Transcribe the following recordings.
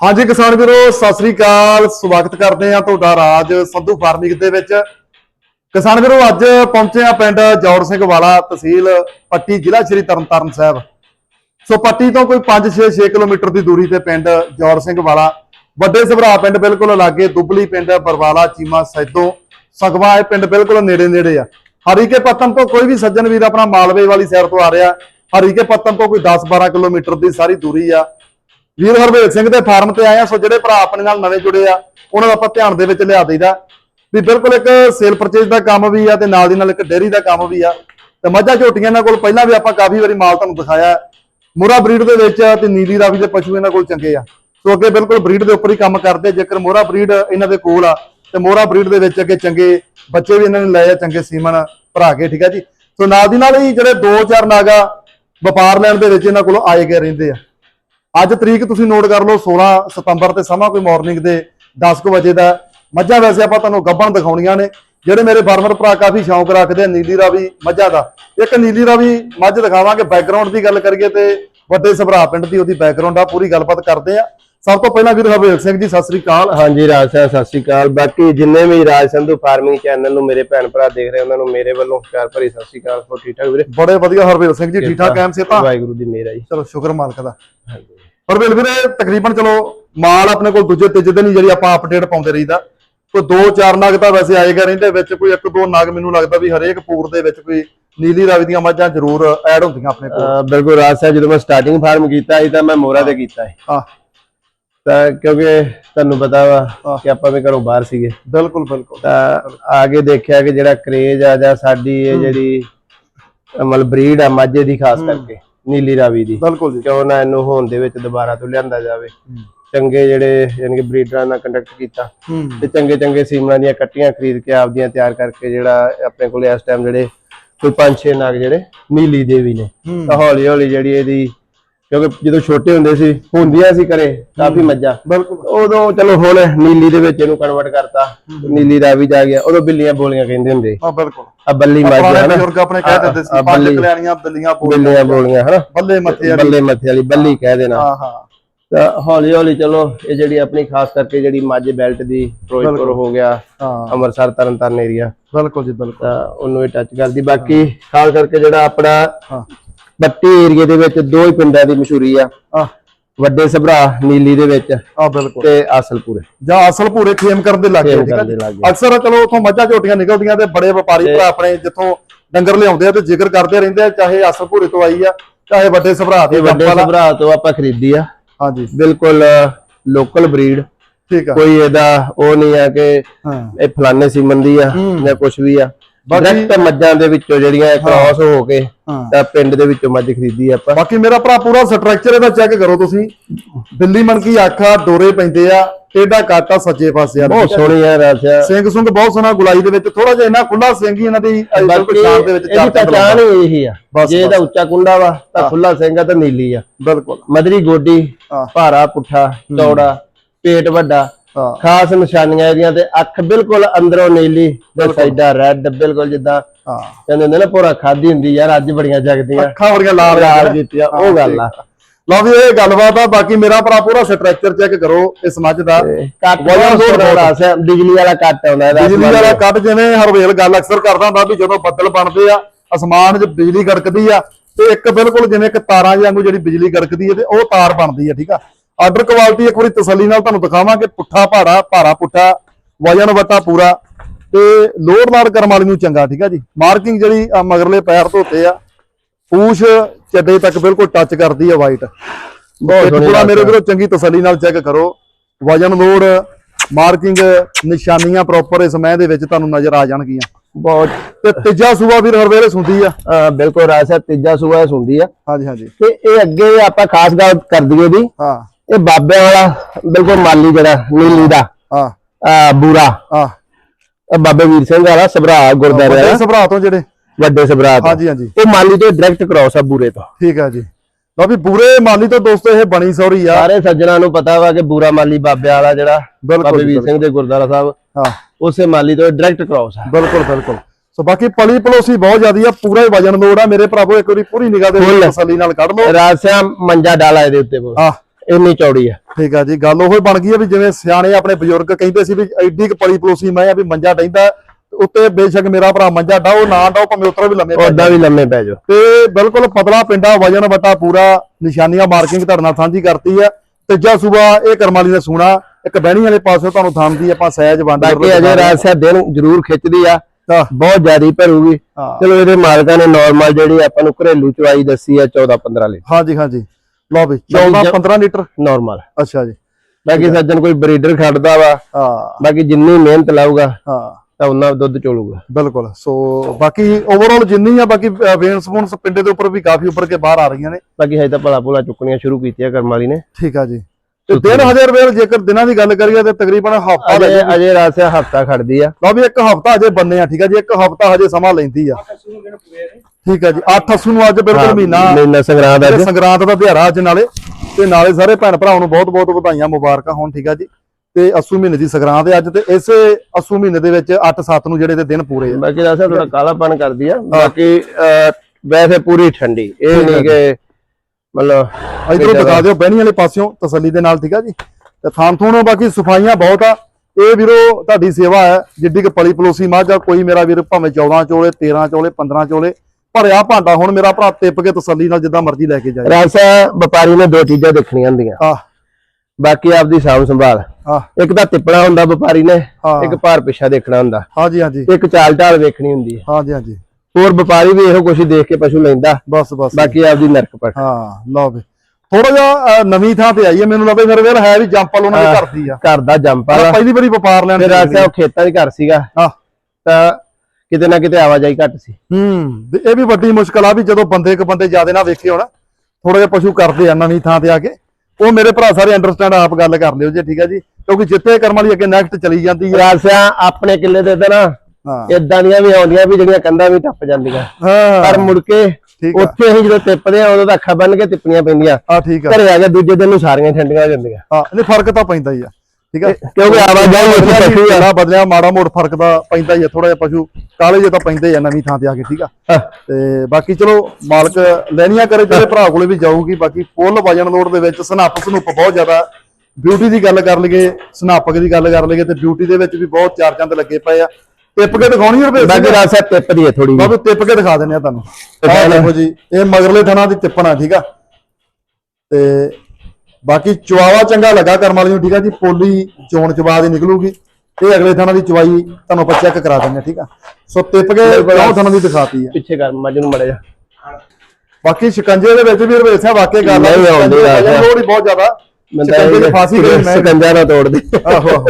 ਹਾਂਜੀ ਕਿਸਾਨ ਵੀਰੋ, ਸਤਿ ਸ੍ਰੀ ਅਕਾਲ। ਸਵਾਗਤ ਕਰਦੇ ਆ ਤੁਹਾਡਾ ਰਾਜ ਸੰਧੂ ਫਾਰਮਿੰਗ ਦੇ ਵਿੱਚ। ਕਿਸਾਨ ਵੀਰੋ, ਅੱਜ ਪਹੁੰਚੇ ਆ ਪਿੰਡ ਜੌੜ ਸਿੰਘ ਵਾਲਾ ਤਹਿਸੀਲ ਪੱਟੀ, ਜ਼ਿਲ੍ਹਾ ਸ਼੍ਰੀ ਤਰਨਤਾਰਨ ਸਾਹਿਬ। ਸੋ ਪੱਟੀ ਤੋਂ ਕੋਈ 5-6 6 ਕਿਲੋਮੀਟਰ ਦੀ ਦੂਰੀ ਤੇ ਪਿੰਡ ਜੌੜ ਸਿੰਘ ਵਾਲਾ। ਵੱਡੇ ਸਭਰਾ ਪਿੰਡ ਬਿਲਕੁਲ ਲਾਗੇ ਦੁੱਬਲੀ ਪਿੰਡ ਬਰਵਾਲਾ ਚੀਮਾ ਸੈਦੋਂ। ਸਗਵਾ ਇਹ ਪਿੰਡ ਬਿਲਕੁਲ ਨੇੜੇ ਨੇੜੇ ਆ। ਹਰੀਕੇ ਪੱਤਨ ਤੋਂ ਕੋਈ ਵੀ ਸੱਜਣ ਵੀਰ ਆਪਣਾ ਮਾਲਵੇ ਵਾਲੀ ਸਾਈਡ ਤੋਂ ਆ ਰਿਹਾ। ਹਰੀਕੇ ਪੱਤਨ ਤੋਂ ਕੋਈ 10-12 ਕਿਲੋਮੀਟਰ ਦੀ ਸਾਰੀ ਦੂਰੀ ਆ। ਵੀਰ ਹਰਵੇਲ ਸਿੰਘ ਦੇ ਫਾਰਮ ਤੇ ਆਏ ਆ, ਸੋ ਜਿਹੜੇ ਭਰਾ ਆਪਣੇ ਨਾਲ ਨਵੇਂ ਜੁੜੇ ਆ, ਉਹਨਾਂ ਦਾ ਆਪਾਂ ਧਿਆਨ ਦੇ ਵਿੱਚ ਲਿਆ ਦਈਦਾ। ਵੀ ਬਿਲਕੁਲ ਇੱਕ ਸੇਲ ਪਰਚੇਜ ਦਾ ਕੰਮ ਵੀ ਆ ਤੇ ਨਾਲ ਦੀ ਨਾਲ ਇੱਕ ਡੇਅਰੀ ਦਾ ਕੰਮ ਵੀ ਆ। ਤੇ ਮੱਝਾਂ ਝੋਟੀਆਂ ਇਹਨਾਂ ਕੋਲ ਪਹਿਲਾਂ ਵੀ ਆਪਾਂ ਕਾਫੀ ਵਾਰੀ ਮਾਲ ਤੁਹਾਨੂੰ ਦਿਖਾਇਆ ਮੋਰਾ ਬਰੀਡ ਦੇ ਵਿੱਚ ਤੇ ਨੀਲੀ ਰਾਵੀ ਦੇ ਪਸ਼ੂ ਇਹਨਾਂ ਕੋਲ ਚੰਗੇ ਆ। ਸੋ ਅੱਗੇ ਬਿਲਕੁਲ ਬਰੀਡ ਦੇ ਉੱਪਰ ਹੀ ਕੰਮ ਕਰਦੇ ਜੇਕਰ ਮੋਰਾ ਬਰੀਡ ਇਹਨਾਂ ਦੇ ਕੋਲ ਆ, ਤੇ ਮੋਰਾ ਬਰੀਡ ਦੇ ਵਿੱਚ ਅੱਗੇ ਚੰਗੇ ਬੱਚੇ ਵੀ ਇਹਨਾਂ ਨੇ ਲਏ ਆ, ਚੰਗੇ ਸੀਮਨ ਭਰਾ ਕੇ, ਠੀਕ ਆ ਜੀ? ਸੋ ਨਾਲ ਦੀ ਨਾਲ ਹੀ ਜਿਹੜੇ 2-4 ਨਾਗਾ ਵਪਾਰ ਲੈਣ ਦੇ ਵਿੱਚ ਇਹਨਾਂ ਕੋਲ ਆਏ ਗਏ ਰਹਿੰਦੇ ਆ। ਅੱਜ ਤਰੀਕ ਤੁਸੀਂ ਨੋਟ ਕਰ ਲਓ 16 ਸਤੰਬਰ ਤੇ ਸਮਾਂ ਕੋਈ ਮਾਰਨਿੰਗ ਦੇ 10 ਕੁ ਵਜੇ ਦਾ ਮੱਝਾਂ ਵੈਸੇ ਆਪਾਂ ਤੁਹਾਨੂੰ ਗੱਭਣ ਦਿਖਾਉਣੀਆਂ ਨੇ ਜਿਹੜੇ ਮੇਰੇ ਫਾਰਮਰ ਭਰਾ ਕਾਫੀ ਸ਼ੌਂਕ ਰੱਖਦੇ ਆ ਨੀਲੀ ਰਾਵੀ ਮੱਝਾਂ ਦਾ। ਇੱਕ ਨੀਲੀ ਰਾਵੀ ਮੱਝ ਦਿਖਾਵਾਂਗੇ ਬੈਕਗ੍ਰਾਉਂਡ ਦੀ ਗੱਲ ਕਰੀਏ ਤੇ ਵੱਡੇ ਸਭਰਾ ਪਿੰਡ ਦੀ ਉਹਦੀ ਬੈਕਗ੍ਰਾਉਂਡ ਆ ਪੂਰੀ ਗੱਲਬਾਤ ਕਰਦੇ ਆ। ਸਭ ਤੋਂ ਪਹਿਲਾਂ ਵੀਰ ਹਰਵੇਲ ਸਿੰਘ ਜੀ ਸਤਿ ਸ੍ਰੀ ਅਕਾਲ। ਹਾਂਜੀ ਰਾਜ ਸਾਹਿਬ ਸਤਿ ਸ਼੍ਰੀ ਅਕਾਲ। ਬਾਕੀ ਜਿੰਨੇ ਵੀ ਰਾਜ ਸੰਧੂ ਫਾਰਮਿੰਗ ਚੈਨਲ ਨੂੰ ਮੇਰੇ ਭੈਣ ਭਰਾ ਦੇਖ ਰਹੇ ਉਹਨਾਂ ਨੂੰ ਮੇਰੇ ਵੱਲੋਂ ਪਿਆਰ ਭਰੀ ਸਤਿ ਸ਼੍ਰੀ ਅਕਾਲ। ਹੋ ਠੀਕ ਠਾਕ ਵੀਰੇ? ਬੜੇ ਵਧੀਆ ਹਰਵੇਲ ਸਿੰਘ ਜੀ ਠੀਕ ਠਾਕ ਕਾਇਮ ਸੇ ਤਾਂ ਵਾਹਿਗੁਰੂ ਦੀ ਮਿਹਰ ਹੈ ਜੀ। ਚਲੋ ਸ਼ੁਕਰ ਮਾਲਕ ਦਾ। ਹਾਂਜੀ। ਹਰਵੇਲ ਵੀਰੇ ਤਕਰੀਬਨ ਚਲੋ ਮਾਲ ਆਪਣੇ ਕੋਲ ਦੂਜੇ ਤੀਜੇ ਦਿਨ ਹੀ ਜਿਹੜੀ ਆਪਾਂ ਅਪਡੇਟ ਪਾਉਂਦੇ ਰਹੀਦਾ। ਕੋਈ ਦੋ ਚਾਰ ਨਗ ਤਾਂ ਵੈਸੇ ਆਏਗਾ ਰਹਿੰਦੇ ਵਿੱਚ ਕੋਈ ਇੱਕ ਦੋ ਨਗ ਮੈਨੂੰ ਲੱਗਦਾ ਵੀ ਹਰੇਕ ਪੂਰ ਦੇ ਵਿੱਚ ਕੋਈ ਨੀਲੀ ਰਾਵੀ ਦੀਆਂ ਮੱਝਾਂ ਜ਼ਰੂਰ ਐਡ ਹੁੰਦੀਆਂ ਆਪਣੇ ਕੋਲ। ਬਿਲਕੁਲ ਰਾਜ ਸਾਹਿਬ ਜਦੋਂ ਮੈਂ ਸਟਾਰਟਿੰਗ ਫਾਰਮ ਕੀਤਾ ਸੀ ਤਾਂ ਮੈਂ ਮੋਰਾ ਤੇ ਕੀਤਾ ਸੀ। ਹਾਂ। ਤਾਂ ਕਿਉਂਕਿ ਤੁਹਾਨੂੰ ਪਤਾ ਵਾ ਕਿ ਆਪਾਂ ਵੀ ਘਰੋਂ ਬਾਹਰ ਸੀਗੇ। ਬਿਲਕੁਲ ਬਿਲਕੁਲ। ਤਾਂ ਆਗੇ ਦੇਖਿਆ ਕਿ ਜਿਹੜਾ ਕਰੇਜ ਆ ਜਾਂ ਸਾਡੀ ਇਹ ਜਿਹੜੀ ਮਤਲਬ ਬਰੀਡ ਆ ਮਾਝੇ ਦੀ ਖਾਸ ਕਰਕੇ। ਨੀਲੀ ਰਾਵੀ ਦੀ। ਬਿਲਕੁਲ ਜੀ। ਕਿਉਂ ਨਾ ਇਹਨੂੰ ਹੋਣ ਦੇ ਵਿੱਚ ਦੁਬਾਰਾ ਤੋਂ ਲਿਆਂਦਾ ਜਾਵੇ। ਚੰਗੇ ਜਿਹੜੇ ਯਾਨੀ ਕਿ ਬਰੀਡਰਾਂ ਨਾਲ ਕੰਟੈਕਟ ਕੀਤਾ। ਤੇ ਚੰਗੇ ਚੰਗੇ ਸੀਮਨਾਂ ਦੀਆਂ ਕੱਟੀਆਂ ਖਰੀਦ ਕੇ ਆਪਦੀਆਂ ਤਿਆਰ ਕਰਕੇ ਜਿਹੜਾ ਆਪਣੇ ਕੋਲੇ ਇਸ ਟਾਈਮ ਜਿਹੜੇ ਕੋਈ ਪੰਜ ਛੇ ਨਗ ਜਿਹੜੇ ਨੀਲੀ ਦੇ ਵੀ ਨੇ। ਤਾਂ ਹੌਲੀ ਹੌਲੀ ਜਿਹੜੀ ਇਹਦੀ ਕਿਉਂਕਿ ਜਦੋਂ ਛੋਟੇ ਹੁੰਦੇ ਸੀ ਹੁੰਦੀਆਂ ਸੀ ਘਰੇ ਕਾਫੀ ਮੱਝਾਂ। ਬਿਲਕੁਲ। ਉਦੋਂ ਚਲੋ ਹੁਣ ਨੀਲੀ ਦੇ ਵਿੱਚ ਇਹਨੂੰ ਕਨਵਰਟ ਕਰਤਾ ਨੀਲੀ ਦਾ ਵੀ ਜਾ ਗਿਆ ਉਦੋਂ ਬਿੱਲੀਆਂ ਬੋਲੀਆਂ ਕਹਿੰਦੇ ਹੁੰਦੇ। ਹਾਂ ਬਿਲਕੁਲ। ਆ ਬੱਲੀ ਮੱਝ ਹੈ ਨਾ ਬਜ਼ੁਰਗ ਆਪਣੇ ਕਹਿ ਦਿੰਦੇ ਸੀ ਆ, ਪੰਜ ਬੱਲੀ। ਕਲਿਆਣੀਆਂ ਬਿੱਲੀਆਂ ਬੋਲ ਬਿੱਲੀਆਂ ਬੋਲੀਆਂ ਹਨਾ? ਬੱਲੇ ਮੱਥੇ ਵਾਲੀ। ਬੱਲੇ ਮੱਥੇ ਵਾਲੀ ਬੱਲੀ ਕਹਿ ਦੇਣਾ। ਹਾਂ ਹਾਂ। ਤਾਂ ਹੌਲੀ ਹੌਲੀ ਚਲੋ ਇਹ ਜਿਹੜੀ ਆਪਣੀ ਖਾਸ ਕਰਕੇ ਜਿਹੜੀ ਮੱਝ ਬੈਲਟ ਦੀ ਫਿਰੋਜ਼ਪੁਰ ਹੋ ਗਿਆ ਅੰਮ੍ਰਿਤਸਰ ਤਰਨਤਾਰਨ ਏਰੀਆ ਬਿਲਕੁਲ ਜੀ ਬਿਲਕੁਲ। ਤਾਂ ਉਹਨੂੰ ਇਹ ਟੱਚ ਕਰਦੀ। ਬਾਕੀ ਖਾਸ ਕਰਕੇ ਜਿਹੜਾ ਆਪਣਾ ਹਾਂ। ਬੱਤੀ ਏਰੀਏ ਦੇ ਵਿੱਚ ਦੋ ਹੀ ਪਿੰਡਾਂ ਦੀ ਮਸ਼ਹੂਰੀ ਆ। ਆ ਵੱਡੇ ਸਭਰਾ ਨੀਲੀ ਦੇ ਵਿੱਚ ਆ ਬਿਲਕੁਲ। ਤੇ ਆਸਲਪੁਰੇ ਜਾਂ ਅਸਲ ਪੂਰੇ ਖੇਮ ਕਰਨ ਦੇ ਲੱਗੇ। ਅਕਸਰ ਚਲੋ ਉਥੋਂ ਮੱਝਾਂ ਝੋਟੀਆਂ ਨਿਕਲਦੀਆਂ ਤੇ ਬੜੇ ਵਪਾਰੀ ਭਰਾ ਆਪਣੇ ਜਿੱਥੋਂ ਡੰਗਰ ਲਿਆਉਂਦੇ ਆ ਤੇ ਜ਼ਿਕਰ ਕਰਦੇ ਰਹਿੰਦੇ ਆ ਚਾਹੇ ਅਸਲ ਪੂਰੇ ਤੋਂ ਆਈ ਆ ਚਾਹੇ ਵੱਡੇ ਸਭਰਾ ਦੇ ਵੱਡੇ ਸਭਰਾ ਤੋਂ ਆਪਾਂ ਖਰੀਦੀ ਆ। ਹਾਂਜੀ। ਬਿਲਕੁਲ ਲੋਕਲ ਬਰੀਡ ਠੀਕ ਆ। ਕੋਈ ਇਹਦਾ ਉਹ ਨਹੀਂ ਆ ਕਿ ਇਹ ਫਲਾਣੇ ਸੀਮਨ ਦੀ ਆ ਜਾਂ ਕੁਝ ਵੀ ਆ। ਡਾਇਰੈਕਟ ਮੱਝਾਂ ਦੇ ਵਿੱਚੋਂ ਜਿਹੜੀਆਂ ਕ੍ਰਾਸ ਹੋ ਕੇ ਤਾਂ ਪਿੰਡ ਦੇ ਵਿੱਚੋਂ ਮੱਝ ਖਰੀਦੀ ਆਪਾਂ। ਬਾਕੀ ਮੇਰਾ ਭਰਾ ਪੂਰਾ ਸਟਰਕਚਰ ਇਹਦਾ ਚੈੱਕ ਕਰੋ ਤੁਸੀਂ। ਦਿੱਲੀ ਮਣਕੀ ਆਖਾ ਡੋਰੇ ਪੈਂਦੇ ਆ ਟੇਡਾ ਕਾਟਾ ਸੱਜੇ ਪਾਸੇ ਆ। ਬਹੁਤ ਸੋਹਣੀ ਆ ਰਾਜਾ ਸਿੰਘ ਸੁੰਗ ਬਹੁਤ ਸੋਹਣਾ ਗੁਲਾਈ ਦੇ ਵਿੱਚ ਥੋੜਾ ਜਿਹਾ ਇੰਨਾ ਖੁੱਲਾ ਸਿੰਘ ਹੀ ਇਹਨਾਂ ਦੀ ਪਛਾਣ ਦੇ ਵਿੱਚ ਚਾਰ ਪਛਾਣ ਹੀ ਇਹੀ ਆ। ਜੇ ਇਹਦਾ ਉੱਚਾ ਕੁੰਡਾ ਵਾ ਤਾਂ ਖੁੱਲਾ ਸਿੰਘ ਆ ਤਾਂ ਨੀਲੀ ਆ। ਬਿਲਕੁਲ। ਮਦਰੀ ਗੋਡੀ। ਭਾਰਾ ਪੁੱਠਾ ਚੌੜਾ ਪੇਟ ਵੱਡਾ ਖਾਸ ਨਿਸ਼ਾਨੀਆਂ ਇਹਦੀਆਂ ਤੇ ਅੱਖ ਬਿਲਕੁਲ ਅੰਦਰੋਂ ਨੀਲੀ ਤੇ ਸਾਈਡਾ ਰੈੱਡ ਬਿਲਕੁਲ ਜਿੱਦਾਂ ਹਾਂ। ਕਹਿੰਦੇ ਹੁੰਦੇ ਨਾ ਪੂਰਾ ਖਾਦੀ ਹੁੰਦੀ ਯਾਰ ਅੱਜ ਬੜੀਆਂ ਜਗਦੀਆਂ। ਅੱਖਾਂ ਬੜੀਆਂ ਲਾਲ ਲਾਲ ਕੀਤੀਆਂ ਉਹ ਗੱਲ ਆ। ਲਓ ਵੀ ਇਹ ਗੱਲਬਾਤ ਆ ਬਾਕੀ ਮੇਰਾ ਭਰਾ ਪੂਰਾ ਸਟਰਕਚਰ ਚੈੱਕ ਕਰੋ ਇਸ ਮੱਝ ਦਾ। ਕੱਟ ਹੈ ਬਿਜਲੀ ਵਾਲਾ ਕੱਟ ਆਉਂਦਾ ਇਹਦਾ। ਬਿਜਲੀ ਵਾਲਾ ਕੱਟ ਜਿਵੇਂ ਹਰਵੇਲ ਗੱਲ ਅਕਸਰ ਕਰਦਾ ਹੁੰਦਾ ਵੀ ਜਦੋਂ ਬੱਦਲ ਬਣਦੇ ਆ ਅਸਮਾਨ 'ਚ ਬਿਜਲੀ ਗੜਕਦੀ ਆ ਤੇ ਇੱਕ ਬਿਲਕੁਲ ਜਿਵੇਂ ਇੱਕ ਤਾਰਾਂ ਵਾਂਗੂ ਜਿਹੜੀ ਬਿਜਲੀ ਗੜਕਦੀ ਹੈ ਤੇ ਉਹ ਤਾਰ ਬਣਦੀ ਆ ਠੀਕ ਆ? ਆਰਡਰ ਕੁਆਲਿਟੀ ਇੱਕ ਵਾਰੀ ਤਸੱਲੀ ਨਾਲ ਤੁਹਾਨੂੰ ਦਿਖਾਵਾਂਗੇ। ਪੁੱਠਾ ਭਾੜਾ ਭਾਰਾ ਪੁੱਠਾ ਵਜਨ ਵਟਾ ਪੂਰਾ। ਤੇ ਲੋਡ ਲਾਡ ਕਰਮ ਵਾਲੀ ਨੂੰ ਚੰਗਾ ਠੀਕ ਆ ਜੀ? ਮਾਰਕਿੰਗ ਜਿਹੜੀ ਮਗਰਲੇ ਪੈਰ ਧੋਤੇ ਆ ਪੂਛ ਚੱਡੇ ਤੱਕ ਬਿਲਕੁਲ ਟੱਚ ਕਰਦੀ ਆ ਵਾਈਟ ਬਹੁਤ ਪੂਰਾ ਮੇਰੇ। ਵੀਰੋ ਚੰਗੀ ਤਸੱਲੀ ਨਾਲ ਚੈੱਕ ਕਰੋ। ਵਜਨ ਲੋਡ ਮਾਰਕਿੰਗ ਨਿਸ਼ਾਨੀਆਂ ਪ੍ਰੋਪਰ ਇਸ ਮੈਂ ਦੇ ਵਿੱਚ ਤੁਹਾਨੂੰ ਨਜ਼ਰ ਆ ਜਾਣਗੀਆਂ। ਬਹੁਤ। ਤੇ ਤੀਜਾ ਸੂਆ ਵੀਰ ਹਰਵੇਲੇ ਸੁੰਦੀ ਆ। ਬਿਲਕੁਲ ਰਾਸ ਹੈ ਤੀਜਾ ਸੂਆ ਸੁੰਦੀ ਆ। ਹਾਂਜੀ ਹਾਂਜੀ। ਤੇ ਇਹ ਅੱਗੇ ਆਪਾਂ ਖਾਸ ਗੱਲ ਕਰ ਦਈਏ ਦੀ ਹਾਂ। ਇਹ ਬਾਬਿਆਂ ਵਾਲਾ ਬਿਲਕੁਲ ਮਾਲੀ ਜਿਹੜਾ ਨੀਲੀ ਦਾ ਹਾਂ। ਅਹ ਬੂਰਾ। ਹਾਂ। ਇਹ ਬਾਬੇ ਵੀਰ ਸਿੰਘ ਵਾਲਾ ਸਭਰਾ ਗੁਰਦਾਰੇ ਵਾਲਾ। ਸਭਰਾ ਤੋਂ ਜਿਹੜੇ। ਵੱਡੇ ਸਭਰਾ ਤੋਂ। ਹਾਂਜੀ ਹਾਂਜੀ। ਇਹ ਮਾਲੀ ਤੋਂ ਡਾਇਰੈਕਟ ਕ੍ਰਾਸ ਆ ਬੂਰੇ ਤੋਂ। ਠੀਕ ਆ ਜੀ। ਵੀ ਪੂਰੇ ਮਾਲੀ ਤੋਂ ਦੋਸਤੋ ਇਹ ਬਣੀ ਸੌਰੀ ਆ। ਸਾਰੇ ਸੱਜਣਾ ਨੂੰ ਪਤਾ ਵਾ ਕਿ ਬੂਰਾ ਮਾਲੀ ਬਾਬਿਆਂ ਵਾਲਾ ਜਿਹੜਾ ਬਾਬੇ ਵੀਰ ਸਿੰਘ ਦੇ ਗੁਰਦਾਰਾ ਸਾਹਿਬ। ਹਾਂ। ਉਸੇ ਮਾਲੀ ਤੋਂ ਡਾਇਰੈਕਟ ਕ੍ਰਾਸ ਆ। ਬਿਲਕੁਲ ਬਿਲਕੁਲ। ਸੋ ਬਾਕੀ ਪਲੀ ਪਲੋਸੀ ਬਹੁਤ ਜ਼ਿਆਦੀ ਆ ਪੂਰਾ ਹੀ ਵਜਨ ਲੋੜ ਆ। ਮੇਰੇ ਭਰਾਵੋ ਇੱਕ ਵਾਰੀ ਪੂਰੀ ਨਿਗਾਹ ਦੇ ਤਸੱਲੀ ਨਾਲ ਕੱਢ ਲਓ। ਰਾਜਸਿਆ ਮੰਜਾ ਡਾਲਾ ਇਹਦੇ ਉੱਤੇ ਹਾਂ। ਇੰਨੀ ਚੌੜੀ ਆ। ਠੀਕ ਆ ਜੀ ਗੱਲ ਉਹ ਬਣ ਗਈ ਆ ਵੀ ਜਿਵੇਂ ਸਿਆਣੇ ਆਪਣੇ ਬਜ਼ੁਰਗ ਕਹਿੰਦੇ ਸੀ ਵੀ ਐਡੀ ਕੁ ਪਲੀ ਪਲੋਸੀ ਮੈਂ ਆ ਵੀ ਮੰਜਾ ਡੈਂਦਾ ਉੱਤੇ ਬੇਸ਼ੱਕ ਮੇਰਾ ਭਰਾ ਮੰਜਾ ਡਾਓ ਨਾ ਡਾਓ ਭਾਵੇਂ ਉਤਰਾ ਵੀ ਲੰਮੇ ਪੈ ਉਦਾਂ ਵੀ ਲੰਮੇ ਪੈ ਜਾਓ। ਤੇ ਬਿਲਕੁਲ ਪਤਲਾ ਪਿੰਡਾ ਵਜਨ ਵਟਾ ਪੂਰਾ ਨਿਸ਼ਾਨੀਆਂ ਮਾਰਕਿੰਗ ਤੁਹਾਡੇ ਨਾਲ ਸਾਂਝੀ ਕਰਤੀ ਆ। ਤੀਜਾ ਸੂਬਾ ਇਹ ਕਰਮਾਲੀ ਦਾ ਸੂਣਾ ਇੱਕ ਬਹਿਣੀ ਵਾਲੇ ਪਾਸੇ ਤੁਹਾਨੂੰ ਥਾਂ ਦੀ ਆਪਾਂ ਸਹਿਜ ਵੰਡ ਬਾਕੀ ਅਜੇ ਰਾਸਿਆ ਦਿਨ ਜ਼ਰੂਰ ਖਿੱਚਦੀ ਆ। ਬਹੁਤ ਜ਼ਿਆਦੀ ਭਰੂਗੀ। ਚਲੋ ਇਹਦੇ ਮਾਲਕਾਂ ਨੇ ਨਾਰਮਲ ਜਿਹੜੀ ਆਪਾਂ ਨੂੰ ਘਰੇਲੂ ਚਵਾਈ ਦੱਸੀ ਆ 14 15 ਲੀਟਰ ਹਾਂਜੀ ਹਾਂਜੀ। ਲਓ ਵੀ ਬਾਕੀ 14 ਜ- 15 ਲੀਟਰ। ਨਾਰਮਲ ਅੱਛਾ ਜੀ। ਬਾਕੀ ਸੱਜਣ ਕੋਈ ਬਰੀਡਰ ਖੜਦਾ ਵਾ ਹਾਂ। ਬਾਕੀ ਜਿੰਨੀ ਮਿਹਨਤ ਲਾਊਗਾ ਹਾਂ। ਤਾਂ ਉਹਨਾਂ ਦੁੱਧ ਚੋਲੂਗਾ। ਬਿਲਕੁਲ ਸੋ ਬਾਕੀ ਓਵਰਆਲ ਜਿੰਨੀ ਆ ਬਾਕੀ ਵੇਨ ਸਪੂਨਸ ਪਿੰਡੇ ਦੇ ਉੱਪਰ ਵੀ ਕਾਫੀ ਉੱਪਰ ਕੇ ਬਾਹਰ ਆ ਰਹੀਆਂ ਨੇ। ਬਾਕੀ ਹਜੇ ਤਾਂ ਭਲਾ ਭੁਲਾ ਚੁੱਕਣੀਆਂ ਸ਼ੁਰੂ ਕੀਤੀਆਂ ਕਰਮ ਵਾਲੀ ਨੇ। ਠੀਕ ਆ ਜੀ। ਤੇ ਦਿਨ ਹਜ਼ਾਰ ਰੁਪਏ ਜੇਕਰ ਦਿਨਾਂ ਦੀ ਗੱਲ ਕਰੀਏ ਤੇ ਤਕਰੀਬਨ ਹਫਤਾ ਅਜੇ ਅਜੇ ਰਾਸਿਆ ਹਫਤਾ ਖੜਦੀ ਆ। ਲਓ ਵੀ ਇੱਕ ਹਫਤਾ ਹਜੇ ਬੰਨੇ ਆ ਠੀਕ ਆ ਜੀ ਇੱਕ ਹਫਤਾ ਹਜੇ ਸਮਾਂ ਲੈਂਦੀ ਆ। ਠੀਕ ਆ ਜੀ 8 ਅਸੂ ਨੂੰ ਅੱਜ ਬਿਲਕੁਲ ਮਹੀਨਾ ਮਹੀਨਾ ਸੰਗਰਾਂਦ ਤੇ ਅੱਜ ਸੰਗਰਾਂਦ ਦਾ ਦਿਹਾੜਾ ਅੱਜ ਨਾਲੇ ਤੇ ਨਾਲੇ ਸਾਰੇ ਭੈਣ ਭਰਾਵਾਂ ਨੂੰ ਬਹੁਤ ਬਹੁਤ ਵਧਾਈਆਂ ਮੁਬਾਰਕਾਂ ਹੋਣ ਠੀਕ ਆ ਜੀ। ਤੇ ਅਸੂ ਮਹੀਨੇ ਦੀ ਸੰਗਰਾਂਦ ਹੈ ਅੱਜ ਤੇ ਇਸੇ ਅਸੂ ਮਹੀਨੇ ਦੇ ਵਿੱਚ 8-7 ਨੂੰ ਜਿਹੜੇ ਦੇ ਦਿਨ ਪੂਰੇ ਆ। ਬਾਕੀ ਰਾਸਿਆ ਥੋੜਾ ਕਾਲਾਪਨ ਕਰਦੀ ਆ ਬਾਕੀ ਵੈਸੇ ਪੂਰੀ ਠੰਡੀ ਇਹ ਨਹੀਂ ਕਿ ਮਤਲਬ ਇਧਰੋਂ ਦਿਖਾ ਦਿਓ ਬਹਿਣੀ ਵਾਲੇ ਪਾਸਿਓਂ ਤਸੱਲੀ ਦੇ ਨਾਲ ਠੀਕ ਆ ਜੀ। ਤੇ ਥਾਂ ਥੂਣ ਬਾਕੀ ਸਫਾਈਆਂ ਬਹੁਤ ਆ। ਇਹ ਵੀਰੋ ਤੁਹਾਡੀ ਸੇਵਾ ਹੈ ਜਿੱਡੀ ਕਿ ਪਲੀ ਪਲੋਸੀ ਮੱਝ ਕੋਈ ਮੇਰਾ ਵੀਰ ਭਾਵੇਂ 14 ਚੋਲੇ 13 ਚੋਲੇ 15 ਚੋਲੇ ਭਰਿਆ ਭਾਂਡਾ ਹੁਣ ਮੇਰਾ ਭਰਾ ਟਿੱਪ ਕੇ ਤਸੱਲੀ ਨਾਲ ਜਿੱਦਾਂ ਮਰਜ਼ੀ ਲੈ ਕੇ ਜਾਏ। ਰਾਸਿਆ ਵਪਾਰੀ ਨੇ ਦੋ ਚੀਜ਼ਾਂ ਦੇਖਣੀਆਂ ਹੁੰਦੀਆਂ। ਆ ਬਾਕੀ ਆਪਦੀ ਸਾਂਭ ਸੰਭਾਲ। ਆ ਇੱਕ ਤਾਂ ਤਿੱਪਣਾ ਹੁੰਦਾ ਵਪਾਰੀ ਨੇ ਹਾਂ। ਇੱਕ ਭਾਰ ਪਿੱਛਾ ਦੇਖਣਾ ਹੁੰਦਾ। ਹਾਂਜੀ ਹਾਂਜੀ। ਇੱਕ ਚਾਲ ਢਾਲ ਵੇਖਣੀ ਹੁੰਦੀ ਹੈ। ਹਾਂਜੀ ਹਾਂਜੀ। ਹੋਰ ਵਪਾਰੀ ਵੀ ਇਹੋ ਕੁਛ ਹੀ ਦੇਖ ਕੇ ਪਸ਼ੂ ਲੈਂਦਾ। ਬਸ ਬਸ। ਬਾਕੀ ਆਪਦੀ ਨਰਕ ਪਟ। ਹਾਂ ਲਓ ਵੀ। ਥੋੜਾ ਜਿਹਾ ਨਵੀਂ ਥਾਂ ਤੇ ਆਈ ਹੈ ਮੈਨੂੰ ਲੱਗਦਾ ਮੇਰੇ ਵੇਲ ਹੈ ਵੀ ਜੰਪਲ ਉਹਨਾਂ ਦੇ ਘਰ ਦੀ ਆ। ਘਰ ਦਾ ਜੰਪ ਪਹਿਲੀ ਵਾਰੀ ਵਪਾਰ ਲੈਣ ਤੇ ਚੱਲੇ ਰਾਸਿਆ ਉਹ ਖੇਤਾਂ 'ਚ ਘਰ ਸੀਗਾ। ਹਾਂ। ਤਾਂ ਕਿਤੇ ਨਾ ਕਿਤੇ ਆਵਾਜਾਈ ਘੱਟ ਸੀ। ਹੂੰ ਤੇ ਇਹ ਵੀ ਵੱਡੀ ਮੁਸ਼ਕਲ ਆ ਵੀ ਜਦੋਂ ਬੰਦੇ ਇੱਕ ਬੰਦੇ ਜ਼ਿਆਦਾ ਨਾ ਵੇਖੇ ਹੋਣ ਥੋੜਾ ਜਿਹਾ ਪਸ਼ੂ ਕਰਦੇ ਆ ਨਵੀਂ ਥਾਂ ਤੇ ਆ ਕੇ। ਉਹ ਮੇਰੇ ਭਰਾ ਸਾਰੇ ਅੰਡਰਸਟੈਂਡ ਆਪ ਗੱਲ ਕਰ ਲਿਓ ਜੀ ਠੀਕ ਆ ਜੀ। ਕਿਉਂਕਿ ਜਿੱਥੇ ਕਰਮ ਵਾਲੀ ਅੱਗੇ ਨੈਕਸਟ ਚਲੀ ਜਾਂਦੀ ਆ। ਰਾਸਿਆ ਆਪਣੇ ਕਿੱਲੇ ਤੇ ਤਾਂ ਨਾ ਹਾਂ। ਇਦਾਂ ਦੀਆਂ ਵੀ ਆਉਂਦੀਆਂ ਵੀ ਜਿਹੜੀਆਂ ਕੰਧਾਂ ਵੀ ਟੱਪ ਜਾਂਦੀਆਂ। ਹਾਂ। ਪਰ ਮੁੜ ਕੇ ਉੱਥੇ ਹੀ ਜਦੋਂ ਟਿੱਪਦੇ ਆ ਉਦੋਂ ਤਾਂ ਅੱਖਾਂ ਬੰਨ ਕੇ ਟਿੱਪਣੀਆਂ ਪੈਂਦੀਆਂ। ਆ ਠੀਕ ਆ। ਘਰੇ ਆ ਕੇ ਦੂਜੇ ਦਿਨ ਨੂੰ ਸਾਰੀਆਂ ਠੰਡੀਆਂ ਹੋ ਜਾਂਦੀਆਂ। ਹਾਂ ਨਹੀਂ ਫ਼ਰਕ ਤਾਂ ਪੈਂਦਾ ਹੀ ਆ। ਠੀਕ ਆ? ਕਿਉਂਕਿ ਆਵਾਜਾਈ ਉੱਥੇ ਪਸ਼ੂ ਜਿਹੜਾ ਬਦਲਿਆ ਮਾੜਾ ਮੋੜ ਫ਼ਰਕ ਤਾਂ ਪੈਂਦਾ ਹੀ ਆ ਥੋੜਾ ਜਿਹਾ ਪਸ਼ੂ ਕਾਲੇ ਜੇ ਤਾਂ ਪੈਂਦੇ ਆ ਨਵੀਂ ਥਾਂ ਤੇ ਆ ਕੇ ਠੀਕ ਆ? ਹਾਂ। ਤੇ ਬਾਕੀ ਚਲੋ ਮਾਲਕ ਲੈਣੀਆਂ ਕਰੇ ਜਿਹੜੇ ਭਰਾ ਕੋਲੇ ਵੀ ਜਾਊਗੀ ਬਾਕੀ ਫੁੱਲ ਵਜਨ ਲੋਡ ਦੇ ਵਿੱਚ ਸਨੱਪ ਸਨੂਪ ਬਹੁਤ ਜ਼ਿਆਦਾ ਬਿਊਟੀ ਦੀ ਗੱਲ ਕਰ ਲਈਏ ਸਨਾਪਕ ਦੀ ਗੱਲ ਕਰ ਲਈਏ ਤੇ ਬਿਊਟੀ ਦੇ ਵਿੱਚ ਵੀ ਬਹੁਤ ਚਾਰ ਚੰਦ ਲੱਗੇ ਪਏ ਆ। ਟਿੱਪ ਕੇ ਦਿਖਾਉਣੀ ਰੁਪਏ ਬਾਕੀ ਰਾਸਿਆ ਟਿੱਪਦੀ ਹੈ ਥੋੜੀ ਬਾਬੂ ਟਿੱਪ ਕੇ ਦਿਖਾ ਦਿੰਦੇ ਆ ਤੁਹਾਨੂੰ। ਦੇਖੋ ਜੀ ਇਹ ਮਗਰਲੇ ਥਣਾ ਦੀ ਟਿੱਪਣਾ ਠੀਕ ਆ? ਤੇ ਬਾਕੀ ਚਵਾਵਾ ਚੰਗਾ ਲੱਗਾ ਕਰਮ ਵਾਲੀ ਨੂੰ ਠੀਕ ਆ ਜੀ? ਪੋਲੀ ਚੋਣ ਚਵਾ ਦੀ ਨਿਕਲੂਗੀ। ਇਹ ਅਗਲੇ ਥਣਾ ਦੀ ਚਵਾਈ ਤੁਹਾਨੂੰ ਆਪਾਂ ਚੈੱਕ ਕਰਾ ਦਿੰਦੇ ਆ ਠੀਕ ਆ? ਸੋ ਟਿੱਪ ਕੇ ਉਹ ਥਣਾ ਦੀ ਦਿਖਾਤੀ ਆ। ਪਿੱਛੇ ਕਰ ਮੱਝ ਨੂੰ ਮੜ ਜਾ ਬਾਕੀ ਸ਼ਿਕੰਜੇ ਦੇ ਵਿੱਚ ਵੀ ਰਵੇਸਿਆ ਵਾਕਿਆ ਗੱਲ ਆ ਲੋੜ ਬਹੁਤ ਜ਼ਿਆਦਾ ਸ਼ਿਕੰਜੇ ਦੀ ਫਾਸੀ ਗਈ ਮੈਂ ਸਕੰਜਾ ਨਾ ਤੋੜ ਦੇ ਆਹੋ ਆਹੋ।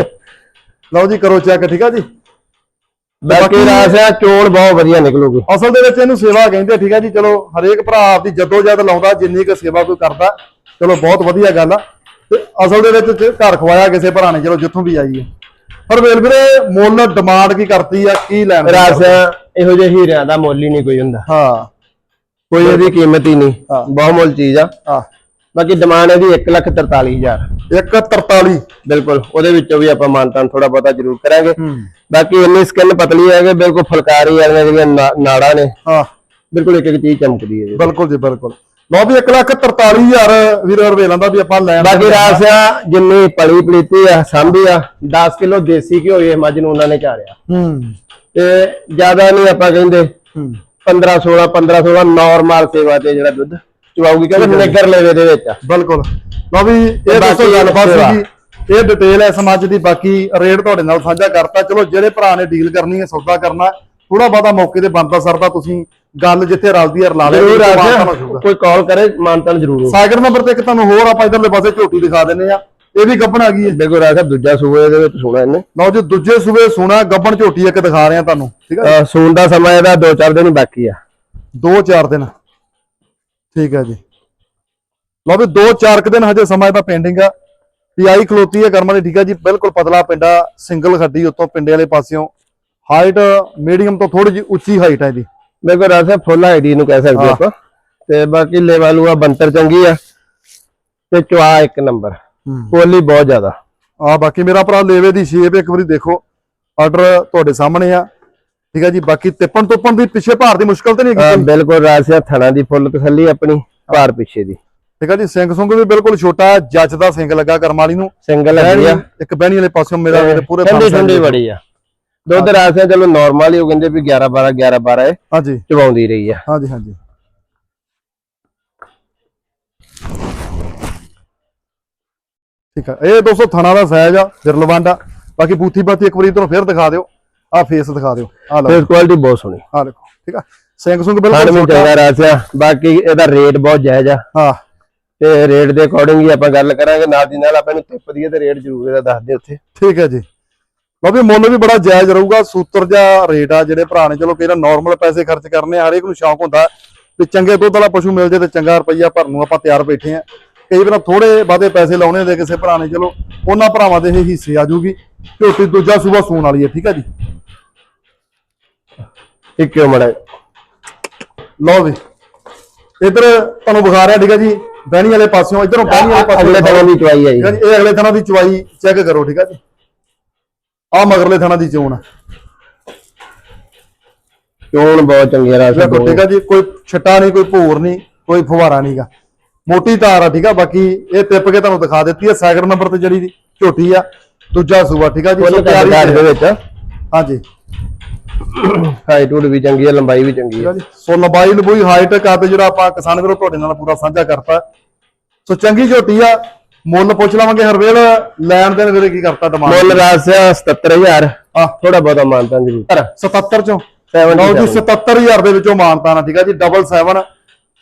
ਲਓ ਜੀ ਕਰੋ ਚੈੱਕ ਠੀਕ ਆ ਜੀ? ਬਾਕੀ ਰਾਸਿਆ ਚੋਣ ਬਹੁਤ ਵਧੀਆ ਨਿਕਲੂਗੀ। ਅਸਲ ਦੇ ਵਿੱਚ ਇਹਨੂੰ ਸੇਵਾ ਕਹਿੰਦੇ ਆ, ਠੀਕ ਹੈ ਜੀ? ਚਲੋ ਹਰੇਕ ਭਰਾ ਆਪਦੀ ਜੱਦੋ ਜਦ ਲਾਉਂਦਾ ਜਿੰਨੀ ਕੁ ਸੇਵਾ ਕੋਈ ਕਰਦਾ। ਚਲੋ ਬਹੁਤ ਵਧੀਆ ਗੱਲ ਆ। ਤੇ ਅਸਲ ਦੇ ਵਿੱਚ ਘਰ ਖਵਾਇਆ ਕਿਸੇ ਭਰਾ ਨੇ ਚਲੋ ਜਿੱਥੋਂ ਵੀ ਆਈ ਹੈ ਪਰ ਵੇਲ ਵੀਰੇ ਮੁੱਲ ਡਿਮਾਂਡ ਕੀ ਕਰਤੀ ਆ ਕੀ ਲੈਣ ਦੀ? ਰਾਸਿਆ ਇਹੋ ਜਿਹੇ ਹੀਰਿਆਂ ਦਾ ਮੁੱਲ ਹੀ ਨਹੀਂ ਕੋਈ ਹੁੰਦਾ। ਹਾਂ। ਕੋਈ ਇਹਦੀ ਕੀਮਤ ਹੀ ਨਹੀਂ। ਹਾਂ। ਬਹੁਤ ਮੁੱਲ ਚੀਜ਼ ਆ। ਹਾਂ। ਬਾਕੀ ਡਿਮਾਂਡ ਇਹਦੀ 143000 143 ਬਿਲਕੁਲ ਉਹਦੇ ਵਿੱਚੋਂ ਵੀ ਆਪਾਂ ਮਾਨਤਾਨ ਥੋੜਾ ਬਹੁਤਾ ਜ਼ਰੂਰ ਕਰਾਂਗੇ। ਬਾਕੀ ਇੰਨੀ ਸਕਿਨ ਪਤਲੀ ਹੈ ਕਿ ਬਿਲਕੁਲ ਫੁਲਕਾਰੀ ਵਾਲੀਆਂ ਜਿਹੜੀਆਂ ਨਾ- ਨਾੜਾਂ ਨੇ ਹਾਂ। ਬਿਲਕੁਲ ਇੱਕ ਇੱਕ ਚੀਜ਼ ਚਮਕਦੀ ਹੈ ਜੀ। ਬਿਲਕੁਲ ਜੀ ਬਿਲਕੁਲ। ਲਓ ਵੀ 143000 ਵੀਰ ਰਵੇਲਾਂ ਦਾ ਵੀ ਆਪਾਂ ਲੈਣ ਬਾਕੀ ਰਾਸਿਆ ਜਿੰਨੀ ਪਲੀ ਪਲੀਤੀ ਆ ਸਾਂਭੀ ਆ 10 ਕਿਲੋ ਦੇਸੀ ਘਿਓ ਇਹ ਮੱਝ ਨੂੰ ਉਹਨਾਂ ਨੇ ਚਾਰਿਆ। ਹੂੰ। ਤੇ ਜ਼ਿਆਦਾ ਨਹੀਂ ਆਪਾਂ ਕਹਿੰਦੇ ਹੂੰ। 15 16 15 16 ਨਾਰਮਲ ਸੇਵਾ ਤੇ ਜਿਹੜਾ ਦੁੱਧ ਚਵਾਉਗੀ ਕਹਿੰਦੇ ਨਿੱਗਰ ਲੈਵੇ ਦੇ ਵਿੱਚ ਬਿਲਕੁਲ। ਲਓ ਵੀ ਇਹ ਦੋਸਤੋ ਗੱਲਬਾਤ। ਸੀਗੀ ਇਹ ਡਿਟੇਲ ਹੈ ਸਮਾਜ ਦੀ ਬਾਕੀ ਰੇਟ ਤੁਹਾਡੇ ਨਾਲ ਸਾਂਝਾ ਕਰਤਾ। ਚਲੋ ਜਿਹੜੇ ਭਰਾ ਨੇ ਡੀਲ ਕਰਨੀ ਹੈ ਸੌਦਾ ਕਰਨਾ। ਥੋੜਾ ਬਹੁਤਾ ਮੌਕੇ ਤੇ ਬੰਦਾ ਸਰਦਾ ਤੁਸੀਂ ਗੱਲ ਜਿੱਥੇ ਰਲਦੀ ਹੈ ਰਲਾ ਲਿਓ ਜ਼ਰੂਰ ਕੋਈ ਕਾਲ ਕਰੇ ਮਾਨਤਾਨ ਜ਼ਰੂਰ। ਸਾਈਕਲ ਨੰਬਰ ਤੇ ਇੱਕ ਤੁਹਾਨੂੰ ਹੋਰ ਆਪਾਂ ਇਧਰਲੇ ਪਾਸੇ ਝੋਟੀ ਦਿਖਾ ਦਿੰਨੇ ਆ ਇਹ ਵੀ ਗੱਬਣ ਆ ਗਈ ਹੈ। ਬਿਲਕੁਲ ਰਾਸਿਆ ਦੂਜਾ ਸੂਏ ਦੇ ਵਿੱਚ ਸੋਣਾ ਇਹਨੇ। ਲਓ ਜੀ ਦੂਜੇ ਸੂਬੇ ਸੋਨਾ ਗੱਬਣ ਝੋਟੀ ਇੱਕ ਦਿਖਾ ਰਿਹਾ ਤੁਹਾਨੂੰ ਠੀਕ ਹੈ ਅਹ ਸੂਣ ਦਾ ਸਮਾਂ ਇਹਦਾ 2-4 ਦਿਨ ਹੀ ਬਾਕੀ ਆ। ਦੋ ਚਾਰ ਦਿਨ। ਠੀਕ ਹੈ ਜੀ। ਲਓ ਵੀ ਦੋ ਚਾਰ ਕੁ ਦਿਨ ਹਜੇ ਸਮਾਂ ਇਹਦਾ ਪੈਂਡਿੰਗ ਆ। ਪੀਆਈ ਖਲੋਤੀ ਹੈ ਕਰਮਾਂ ਦੀ ਠੀਕ ਹੈ ਜੀ? ਬਿਲਕੁਲ ਪਤਲਾ ਪਿੰਡਾ ਸਿੰਗਲ ਖੱਡੀ ਉੱਤੋਂ ਪਿੰਡੇ ਵਾਲੇ ਪਾਸਿਓਂ। ਹਾਈਟ ਮੀਡੀਅਮ ਤੋਂ ਥੋੜੀ ਜਿਹੀ ਉੱਚੀ ਹਾਈਟ ਹੈ ਇਹਦੀ। ਬਿਲਕੁਲ ਰਾਸਿਆ ਫੁੱਲ ਆਈਡੀ ਨੂੰ ਕਹਿ ਸਕਦੇ ਹਾਂ। ਆਪਾਂ। ਤੇ ਬਾਕੀ ਲੈਵਲ ਆ ਬੰਤਰ ਚੰਗੀ ਆ। ਤੇ ਚਵਾ ਇੱਕ ਨੰਬਰ ਪੋਲੀ ਬਹੁਤ ਜ਼ਿਆਦਾ। ਆ ਬਾਕੀ ਮੇਰਾ ਭਰਾ ਲੇਵੇ ਦੀ ਸ਼ੇਪ ਇੱਕ ਵਾਰੀ ਦੇਖੋ। ਆਰਡਰ ਤੁਹਾਡੇ ਸਾਹਮਣੇ ਆ। ਠੀਕ ਹੈ ਜੀ ਬਾਕੀ ਤਿੱਪਣ ਤੋਪਣ ਦੀ ਪਿੱਛੇ ਭਾਰ ਦੀ ਮੁਸ਼ਕਲ ਤੇ ਨਹੀਂ ਹਾਂ, ਹੈਗੀ। ਬਿਲਕੁਲ ਰਾਸਿਆ ਥਣਾ ਦੀ ਫੁੱਲ ਤਸੱਲੀ ਆਪਣੀ ਭਾਰ ਪਿੱਛੇ ਦੀ। ਠੀਕ ਆ ਜੀ ਸਿੰਘ ਸੁੰਗ ਵੀ ਬਿਲਕੁਲ ਛੋਟਾ ਜੱਜ ਦਾ ਸਿੰਘ ਲੱਗਾ ਕਰਮ ਵਾਲੀ ਨੂੰ। ਸਿੰਗਲ ਆ। ਇੱਕ ਬਹਿਣੀ ਵਾਲੇ ਪਾਸਿਓਂ ਮੇਰਾ ਵੀਰ ਪੂਰੇ ਠੰਡੀ ਠੰਡੀ ਬੜੀ ਆ। ਦੁੱਧ ਰਾਸਿਆ ਚਲੋ ਨਾਰਮਲ ਹੀ ਉਹ ਕਹਿੰਦੇ ਵੀ 11 12 11 12 ਹੈ ਹਾਂਜੀ। ਚਵਾਉਂਦੀ ਰਹੀ ਆ। ਹਾਂਜੀ ਹਾਂਜੀ। ਠੀਕ ਆ। ਇਹ 200 ਥਣਾ ਦਾ ਸਾਈਜ਼ ਆ ਬਿਰਲਵੰਡ ਆ। ਬਾਕੀ ਬੂਥੀ ਬਾਤੀ ਇੱਕ ਵਾਰੀ ਤੁਹਾਨੂੰ ਫੇਰ ਦਿਖਾ ਦਿਓ। ਆ ਫੇਸ ਦਿਖਾ ਦਿਓ। ਆ ਲਓ। ਫੇਸ ਕੁਆਲਿਟੀ ਬਹੁਤ ਸੋਹਣੀ। ਆ ਦੇਖੋ। ਠੀਕ ਆ। ਸਿੰਘ ਸੁੰਗ ਬਿਲਕੁਲ ਛੋਟਾ। ਰਾਸਿਆ ਬਾਕੀ ਇਹਦਾ ਰੇਟ ਬਹੁਤ ਜਾਇਜ਼ ਆ। ਹਾਂ। ਤੇ ਰੇਟ ਦੇ ਅਕੋਰਡਿੰਗ ਹੀ ਆਪਾਂ ਗੱਲ ਕਰਾਂਗੇ। ਨਾਲ ਦੀ ਨਾਲ ਆਪਾਂ ਨੂੰ ਟਿਪ ਦੀ ਤੇ ਰੇਟ ਜ਼ਰੂਰ ਇਹਦਾ ਦੱਸ ਦੇ ਉੱਥੇ। ਠੀਕ ਹੈ ਜੀ। ਲਓ ਵੀ ਮੁੱਲ ਵੀ ਬੜਾ ਜਾਇਜ਼ ਰਹੂਗਾ ਸੂਤਰ ਜਿਹਾ ਰੇਟ ਆ ਜਿਹੜੇ ਭਰਾ ਨੇ ਚਲੋ ਕਿਹੜਾ ਨਾਰਮਲ ਪੈਸੇ ਖਰਚ ਕਰਨੇ ਆ ਹਰੇਕ ਨੂੰ ਸ਼ੌਂਕ ਹੁੰਦਾ ਵੀ ਚੰਗੇ ਦੁੱਧ ਵਾਲਾ ਪਸ਼ੂ ਮਿਲ ਜੇ ਤੇ ਚੰਗਾ ਰੁਪਈਆ ਭਰਨ ਨੂੰ ਆਪਾਂ ਤਿਆਰ ਬੈਠੇ ਆ। ਕਈ ਵਾਰ ਥੋੜੇ ਵਾਦੇ ਪੈਸੇ ਲਾਉਣੇ ਦੇ ਕਿਸੇ ਭਰਾ ਨੇ ਚਲੋ ਉਹਨਾਂ ਭਰਾਵਾਂ ਦੇ ਇਹ ਹਿੱਸੇ ਆ ਜੂਗੀ ਝੋਟੀ ਦੂਜਾ ਸੂਬਾ ਸੂਣ ਵਾਲੀ ਹੈ ਠੀਕ ਹੈ ਜੀ? ਇੱਕ ਮੜਾ ਲਓ ਵੀ ਇਧਰ ਤੁਹਾਨੂੰ ਵਿਖਾ ਰਿਹਾ ਠੀਕ ਹੈ ਜੀ ਬਹਿਣੀ ਵਾਲੇ ਪਾਸਿਓਂ ਇਧਰੋਂ ਬਹਿਣੀ ਵਾਲੇ ਪਾਸਿਓਂ ਅਗਲੇ ਥਾਂ ਦੀ ਚਵਾਈ ਹੈ ਜੀ। ਇਹ ਅਗਲੇ ਥਾਣਾ ਦੀ ਚਵਾਈ ਚੈੱਕ ਕਰੋ ਠੀਕ ਹੈ ਜੀ। ਆ ਮਗਰਲੇ ਥਾਣਾ ਦੀ ਚੋਣ ਆ। ਚੋਣ ਬਹੁਤ ਚੰਗੀ ਆ ਰਾਸਿਆ ਦੇਖੋ ਠੀਕ ਆ ਜੀ ਕੋਈ ਛੱਟਾ ਨਹੀਂ ਕੋਈ ਭੂਰ ਨਹੀਂ ਕੋਈ ਫੁਹਾਰਾ ਨਹੀਂਗਾ ਮੋਟੀ ਤਾਰ ਆ ਠੀਕ ਆ ਬਾਕੀ ਇਹ ਟਿੱਪ ਕੇ ਤੁਹਾਨੂੰ ਦਿਖਾ ਦਿੱਤੀ ਆ ਸੈਕਿੰਡ ਨੰਬਰ ਤੇ ਜਿਹੜੀ ਦੀ ਝੋਟੀ ਆ ਦੂਜਾ ਸੂਆ ਠੀਕ ਆ ਜੀ ਸੋ ਤਿਆਰੀ ਦੇ ਵਿੱਚ। ਹਾਂਜੀ। ਹਾਈਟ ਵੀ ਚੰਗੀ ਆ ਲੰਬਾਈ ਵੀ ਚੰਗੀ ਆ। ਸੋ ਲੰਬਾਈ ਲੰਬੂਈ ਹਾਈਟ ਕੱਦ ਜਿਹੜਾ ਆਪਾਂ ਕਿਸਾਨ ਵੀਰੋ ਤੁਹਾਡੇ ਨਾਲ ਪੂਰਾ ਸਾਂਝਾ ਕਰਤਾ। ਸੋ ਚੰਗੀ ਝੋਟੀ ਆ ਮੁੱਲ ਪੁੱਛ ਲਵਾਂਗੇ ਹਰਵੇਲ ਲੈਣ ਦੇਣ ਵੀਰੇ ਕੀ ਕਰਤਾ ਡਿਮਾਂਡ ਮੁੱਲ ਰਾਸਿਆ 77000 ਆ ਥੋੜਾ ਬਹੁਤਾ ਮਾਨਤਾ ਜ਼ਰੂਰ। 77 ਚੋਂ? 77 ਲਓ ਜੀ 77000 ਦੇ ਵਿੱਚੋਂ ਮਾਨਤਾ ਨਾ ਠੀਕ ਆ ਜੀ 77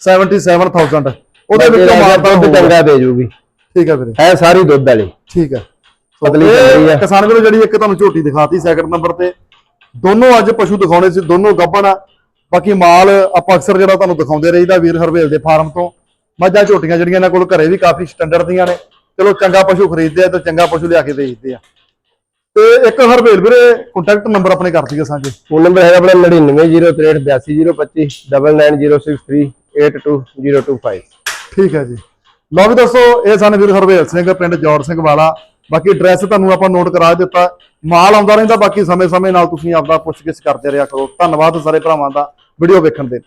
77000 ਉਹਦੇ ਵਿੱਚੋਂ ਮਾਨਤਾ ਦੁੱਧ ਚੰਗਾ ਦੇ ਜੂਗੀ। ਠੀਕ ਆ ਵੀਰੇ। ਹੈ ਸਾਰੀ ਦੁੱਧ ਵਾਲੀ। ਠੀਕ ਹੈ ਪਤਲੀ ਰਹੀ ਆ। ਕਿਸਾਨ ਵੀਰੋ ਜਿਹੜੀ ਇੱਕ ਤੁਹਾਨੂੰ ਝੋਟੀ ਦਿਖਾਤੀ ਸੈਕਿੰਡ ਨੰਬਰ ਤੇ ਦੋਨੋਂ ਅੱਜ ਪਸ਼ੂ ਦਿਖਾਉਣੇ ਸੀ ਦੋਨੋਂ ਗੱਭਣ ਆ। ਬਾਕੀ ਮਾਲ ਆਪਾਂ ਅਕਸਰ ਜਿਹੜਾ ਤੁਹਾਨੂੰ ਦਿਖਾਉਂਦੇ ਰਹੀਦਾ ਵੀਰ ਹਰਵੇਲ ਦੇ ਫਾਰਮ ਤੋਂ। ਮੱਝਾਂ ਝੋਟੀਆਂ ਜਿਹੜੀਆਂ ਇਹਨਾਂ ਕੋਲ ਘਰੇ ਵੀ ਕਾਫੀ ਸਟੈਂਡਰਡ ਦੀਆਂ ਨੇ। ਚਲੋ ਚੰਗਾ ਪਸ਼ੂ ਖਰੀਦਦੇ ਆ ਤੇ ਚੰਗਾ ਪਸ਼ੂ ਲਿਆ ਕੇ ਵੇਚਦੇ ਆ। ਤੇ ਇੱਕ ਹਰਵੇਲ ਵੀਰੇ ਕੰਟੈਕਟ ਨੰਬਰ ਆਪਣੇ ਕਰ ਦਈਏ ਸਾਂਝੇ। ਫੋਨ ਨੰਬਰ ਹੈਗਾ ਆਪਣਾ 99038225 9906382025 ਠੀਕ ਹੈ ਜੀ। ਲਓ ਵੀ ਦੱਸੋ ਇਹ ਸਨ ਵੀਰ ਹਰਵੇਲ ਸਿੰਘ ਪਿੰਡ ਜੌਰ ਸਿੰਘ ਵਾਲਾ। ਬਾਕੀ ਐਡਰੈਸ ਤੁਹਾਨੂੰ ਆਪਾਂ ਨੋਟ ਕਰਾ ਦਿੱਤਾ। ਮਾਲ ਆਉਂਦਾ ਰਹਿੰਦਾ ਬਾਕੀ ਸਮੇਂ-ਸਮੇਂ ਨਾਲ ਤੁਸੀਂ ਆਪਦਾ ਪੁੱਛਗਿੱਛ ਕਰਦੇ ਰਿਹਾ ਕਰੋ। ਧੰਨਵਾਦ ਸਾਰੇ ਭਰਾਵਾਂ ਦਾ। ਵੀਡੀਓ ਵੇਖਣ ਦੇ